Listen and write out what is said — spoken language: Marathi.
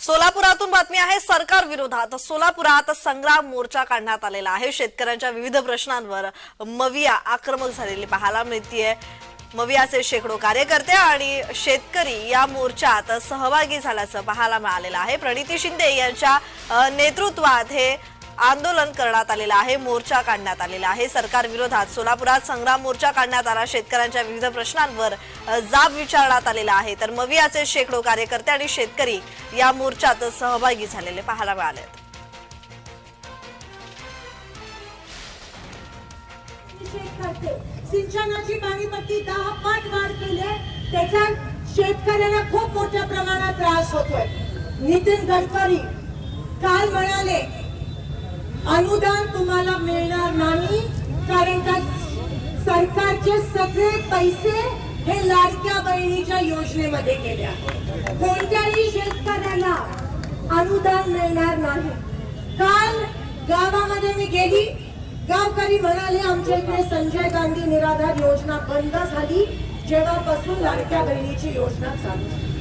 सोलापुरातून बातमी आहे सरकार विरोधात. सोलापुरात संग्राम मोर्चा काढण्यात आलेला आहे. शेतकऱ्यांच्या विविध प्रश्नांवर मविया आक्रमक झालेली पाहायला मिळतीये. मवियाचे शेकडो कार्यकर्ते आणि शेतकरी या मोर्चात सहभागी झाल्याचं पाहायला मिळालेलं आहे. प्रणिती शिंदे यांच्या नेतृत्वात हे आंदोलन करण्यात आलेलं आहे मोर्चा काढण्यात आलेला आहे. सरकार विरोधात सोलापुरात संग्राम मोर्चा काढण्यात आला. शेतकऱ्यांच्या विविध प्रश्नांवर जाब विचारण्यात आलेला आहे. तर मवियाचे शेकडो कार्यकर्ते आणि शेतकरी या मोर्चात सहभागी झालेले पाहायला मिळाले. सिंचनाची दहा पट वाढ केली आहे. शेतकऱ्यांना खूप मोठ्या प्रमाणात त्रास होतोय. नितीन गडकरी काल म्हणाले अनुदान तुम्हाला मिळणार नाही कारण का सरकारचे सगळे पैसे हे लाडक्या बहिणीच्या योजनेमध्ये गेले कोणत्याही शेतकऱ्याला अनुदान मिळणार नाही. काल गावामध्ये मी गेली. गावकरी म्हणाले आमच्या इकडे संजय गांधी निराधार योजना बंद झाली. जेव्हापासून लाडक्या बहिणीची योजना चालू झाली.